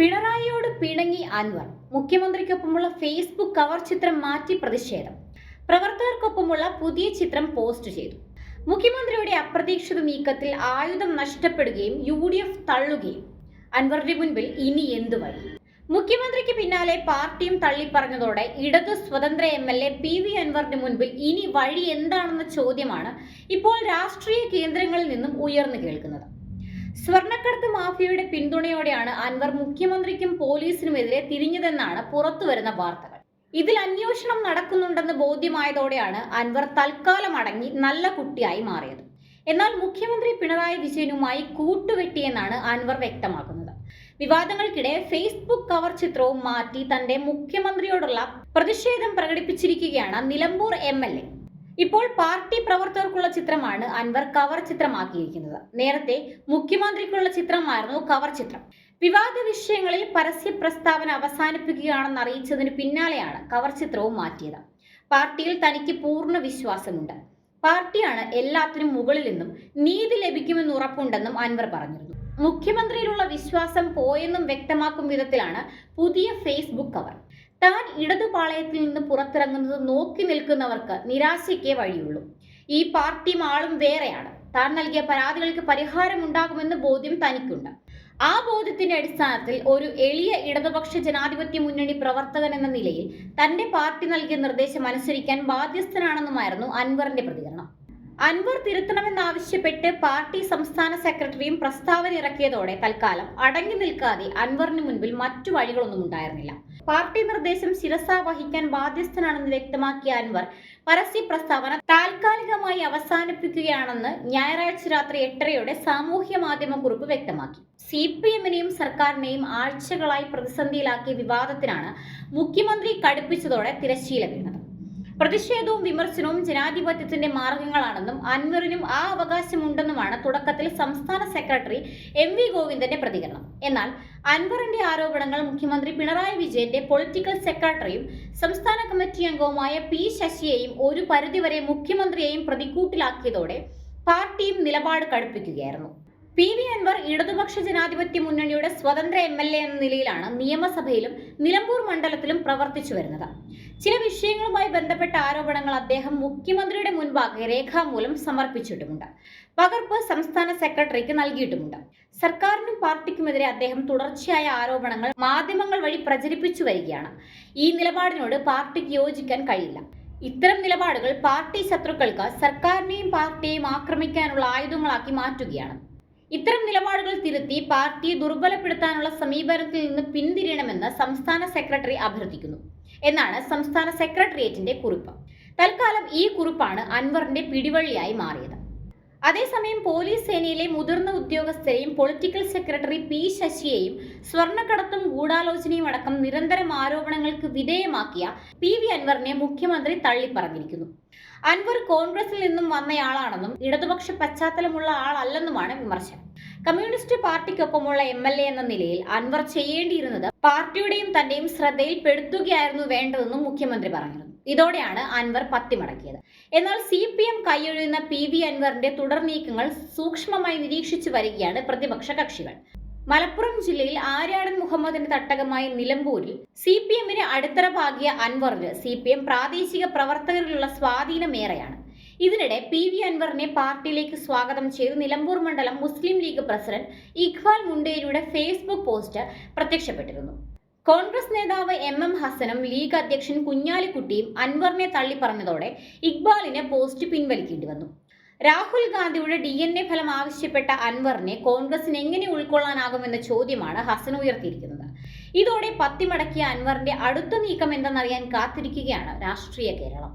പിണറായിയോട് പിണങ്ങി Anwar മുഖ്യമന്ത്രിക്കൊപ്പമുള്ള Facebook cover ചിത്രം മാറ്റി പ്രതിഷേധം. പ്രവർത്തകർക്കൊപ്പമുള്ള പുതിയ ചിത്രം പോസ്റ്റ് ചെയ്തു. മുഖ്യമന്ത്രിയുടെ അപ്രതീക്ഷിത നീക്കത്തിൽ ആയുധം നഷ്ടപ്പെടുകയും യു ഡി എഫ് തള്ളുകയും. അൻവറിന്റെ മുൻപിൽ ഇനി എന്തു വഴി? മുഖ്യമന്ത്രിക്ക് പിന്നാലെ പാർട്ടിയും തള്ളിപ്പറഞ്ഞതോടെ ഇടത് സ്വതന്ത്ര M L A P V അൻവറിന് മുൻപിൽ ഇനി വഴി എന്താണെന്ന ചോദ്യമാണ് ഇപ്പോൾ രാഷ്ട്രീയ കേന്ദ്രങ്ങളിൽ നിന്നും ഉയർന്നു കേൾക്കുന്നത്. സ്വർണക്കടത്ത് മാഫിയയുടെ പിന്തുണയോടെയാണ് അൻവർ മുഖ്യമന്ത്രിക്കും പോലീസിനുമെതിരെ തിരിഞ്ഞതെന്നാണ് പുറത്തുവരുന്ന വാർത്തകൾ. ഇതിൽ അന്വേഷണം നടക്കുന്നുണ്ടെന്ന് ബോധ്യമായതോടെയാണ് അൻവർ തൽക്കാലം അടങ്ങി നല്ല കുട്ടിയായി മാറിയത്. എന്നാൽ മുഖ്യമന്ത്രി പിണറായി വിജയനുമായി കൂട്ടുവെട്ടിയെന്നാണ് അൻവർ വ്യക്തമാക്കുന്നത്. വിവാദങ്ങൾക്കിടെ ഫേസ്ബുക്ക് കവർ ചിത്രവും മാറ്റി തന്റെ മുഖ്യമന്ത്രിയോടുള്ള പ്രതിഷേധം പ്രകടിപ്പിച്ചിരിക്കുകയാണ് നിലമ്പൂർ എം ഇപ്പോൾ പാർട്ടി പ്രവർത്തകർക്കുള്ള ചിത്രമാണ് അൻവർ കവർ ചിത്രമാക്കിയിരിക്കുന്നത്. നേരത്തെ മുഖ്യമന്ത്രിക്കുള്ള ചിത്രമായിരുന്നു കവർ ചിത്രം. വിവാദ വിഷയങ്ങളിൽ പരസ്യ പ്രസ്താവന അവസാനിപ്പിക്കുകയാണെന്ന് അറിയിച്ചതിന് പിന്നാലെയാണ് കവർ ചിത്രവും മാറ്റിയത്. പാർട്ടിയിൽ തനിക്ക് പൂർണ വിശ്വാസമുണ്ട്. പാർട്ടിയാണ് എല്ലാത്തിനും മുകളിൽ നിന്നും നീതി ലഭിക്കുമെന്ന് ഉറപ്പുണ്ടെന്നും അൻവർ പറഞ്ഞിരുന്നു. മുഖ്യമന്ത്രിയിലുള്ള വിശ്വാസം പോയെന്നും വ്യക്തമാക്കും വിധത്തിലാണ് പുതിയ ഫേസ്ബുക്ക് കവർ. താൻ ഇടതുപാളയത്തിൽ നിന്ന് പുറത്തിറങ്ങുന്നത് നോക്കി നിൽക്കുന്നവർക്ക് നിരാശയ്ക്കേ വഴിയുള്ളൂ. ഈ പാർട്ടിയും ആളും വേറെയാണ്. താൻ നൽകിയ പരാതികൾക്ക് പരിഹാരമുണ്ടാകുമെന്ന് ബോധ്യം തനിക്കുണ്ട്. ആ ബോധ്യത്തിന്റെ അടിസ്ഥാനത്തിൽ ഒരു എളിയ ഇടതുപക്ഷ ജനാധിപത്യ മുന്നണി പ്രവർത്തകൻ എന്ന നിലയിൽ തന്റെ പാർട്ടി നൽകിയ നിർദ്ദേശം അനുസരിക്കാൻ ബാധ്യസ്ഥനാണെന്നുമായിരുന്നു അൻവറിന്റെ പ്രതികരണം. അൻവർ തിരുത്തണമെന്നാവശ്യപ്പെട്ട് പാർട്ടി സംസ്ഥാന സെക്രട്ടറിയും പ്രസ്താവന ഇറക്കിയതോടെ തൽക്കാലം അടങ്ങി നിൽക്കാതെ അൻവറിന് മുൻപിൽ മറ്റു വഴികളൊന്നും ഉണ്ടായിരുന്നില്ല. പാർട്ടി നിർദ്ദേശം ശിരസ വഹിക്കാൻ ബാധ്യസ്ഥനാണെന്ന് വ്യക്തമാക്കിയ അൻവർ പരസ്യ പ്രസ്താവന താൽക്കാലികമായി അവസാനിപ്പിക്കുകയാണെന്ന് ഞായറാഴ്ച രാത്രി എട്ടരയോടെ സാമൂഹ്യ മാധ്യമ കുറിപ്പ് വ്യക്തമാക്കി. സി പി എമ്മിനെയും സർക്കാരിനെയും ആഴ്ചകളായി പ്രതിസന്ധിയിലാക്കിയ വിവാദത്തിനാണ് മുഖ്യമന്ത്രി കടുപ്പിച്ചതോടെ തിരശ്ശീല വീണത്. പ്രതിഷേധവും വിമർശനവും ജനാധിപത്യത്തിന്റെ മാർഗങ്ങളാണെന്നും അൻവറിനും ആ അവകാശമുണ്ടെന്നുമാണ് തുടക്കത്തിൽ സംസ്ഥാന സെക്രട്ടറി എം വി ഗോവിന്ദന്റെ പ്രതികരണം. എന്നാൽ അൻവറിന്റെ ആരോപണങ്ങൾ മുഖ്യമന്ത്രി പിണറായി വിജയന്റെ പൊളിറ്റിക്കൽ സെക്രട്ടറിയും സംസ്ഥാന കമ്മിറ്റി അംഗവുമായ പി ശശിയെയും ഒരു പരിധിവരെ മുഖ്യമന്ത്രിയെയും പ്രതിക്കൂട്ടിലാക്കിയതോടെ പാർട്ടിയും നിലപാട് കടുപ്പിക്കുകയായിരുന്നു. പി വി അൻവർ ഇടതുപക്ഷ ജനാധിപത്യ മുന്നണിയുടെ സ്വതന്ത്ര എം എൽ എ എന്ന നിലയിലാണ് നിയമസഭയിലും നിലമ്പൂർ മണ്ഡലത്തിലും പ്രവർത്തിച്ചു വരുന്നത്. ചില വിഷയങ്ങളുമായി ബന്ധപ്പെട്ട ആരോപണങ്ങൾ അദ്ദേഹം മുഖ്യമന്ത്രിയുടെ മുൻപാകെ രേഖാമൂലം സമർപ്പിച്ചിട്ടുമുണ്ട്. പകർപ്പ് സംസ്ഥാന സെക്രട്ടറിക്ക് നൽകിയിട്ടുമുണ്ട്. സർക്കാരിനും പാർട്ടിക്കുമെതിരെ അദ്ദേഹം തുടർച്ചയായ ആരോപണങ്ങൾ മാധ്യമങ്ങൾ വഴി പ്രചരിപ്പിച്ചു വരികയാണ്. ഈ നിലപാടിനോട് പാർട്ടിക്ക് യോജിക്കാൻ കഴിയില്ല. ഇത്തരം നിലപാടുകൾ പാർട്ടി ശത്രുക്കൾക്ക് സർക്കാരിനെയും പാർട്ടിയെയും ആക്രമിക്കാനുള്ള ആയുധങ്ങളാക്കി മാറ്റുകയാണ്. ഇത്തരം നിലപാടുകൾ തിരുത്തി പാർട്ടിയെ ദുർബലപ്പെടുത്താനുള്ള സമീപനത്തിൽ നിന്ന് പിന്തിരിയണമെന്ന് സംസ്ഥാന സെക്രട്ടറി അഭ്യർത്ഥിക്കുന്നു. എന്നാണ് സംസ്ഥാന സെക്രട്ടേറിയറ്റിന്റെ കുറിപ്പ്. തൽക്കാലം ഈ കുറിപ്പാണ് അൻവറിന്റെ പിടിവള്ളിയായി മാറിയത്. അതേസമയം പോലീസ് സേനയിലെ മുതിർന്ന ഉദ്യോഗസ്ഥരെയും പൊളിറ്റിക്കൽ സെക്രട്ടറി പി ശശിയെയും സ്വർണക്കടത്തും ഗൂഢാലോചനയും അടക്കം നിരന്തരം ആരോപണങ്ങൾക്ക് വിധേയമാക്കിയ പി വി അൻവറിനെ മുഖ്യമന്ത്രി തള്ളിപ്പറഞ്ഞിരിക്കുന്നു. അൻവർ കോൺഗ്രസിൽ നിന്നും വന്നയാളാണെന്നും ഇടതുപക്ഷ പശ്ചാത്തലമുള്ള ആളല്ലെന്നുമാണ് വിമർശനം. കമ്മ്യൂണിസ്റ്റ് പാർട്ടിക്കൊപ്പമുള്ള എം എൽ എ എന്ന നിലയിൽ അൻവർ ചെയ്യേണ്ടിയിരുന്നത് പാർട്ടിയുടെയും തന്റെയും ശ്രദ്ധയിൽപ്പെടുത്തുകയായിരുന്നു വേണ്ടതെന്നും മുഖ്യമന്ത്രി പറഞ്ഞിരുന്നു. ഇതോടെയാണ് അൻവർ പത്തിമടക്കിയത്. എന്നാൽ സി പി എം കൈയൊഴിയുന്ന പി വി അൻവറിന്റെ തുടർ നീക്കങ്ങൾ സൂക്ഷ്മമായി നിരീക്ഷിച്ചു വരികയാണ് പ്രതിപക്ഷ കക്ഷികൾ. മലപ്പുറം ജില്ലയിൽ ആര്യാടൻ മുഹമ്മദിന്റെ തട്ടകമായ നിലമ്പൂരിൽ സി പി എമ്മിന് അടിത്തറ പാകിയ അൻവറിന് സി പി എം പ്രാദേശിക പ്രവർത്തകരിലുള്ള സ്വാധീനമേറെയാണ്. ഇതിനിടെ പി വി അൻവറിനെ പാർട്ടിയിലേക്ക് സ്വാഗതം ചെയ്ത് നിലമ്പൂർ മണ്ഡലം മുസ്ലിം ലീഗ് പ്രസിഡന്റ് ഇഖ്വാൽ മുണ്ടേരിയുടെ ഫേസ്ബുക്ക് പോസ്റ്റ് പ്രത്യക്ഷപ്പെട്ടിരുന്നു. കോൺഗ്രസ് നേതാവ് എം എം ഹസനും ലീഗ് അധ്യക്ഷൻ കുഞ്ഞാലിക്കുട്ടിയും അൻവറിനെ തള്ളിപ്പറഞ്ഞതോടെ ഇക്ബാലിന് പോസ്റ്റ് പിൻവലിക്കേണ്ടി വന്നു. രാഹുൽ ഗാന്ധിയുടെ ഡി എൻ എ ഫലം ആവശ്യപ്പെട്ട അൻവറിനെ കോൺഗ്രസിന് എങ്ങനെ ഉൾക്കൊള്ളാനാകുമെന്ന ചോദ്യമാണ് ഹസൻ ഉയർത്തിയിരിക്കുന്നത്. ഇതോടെ പത്തിമടക്കിയ അൻവറിന്റെ അടുത്ത നീക്കം എന്തെന്നറിയാൻ കാത്തിരിക്കുകയാണ് രാഷ്ട്രീയ കേരളം.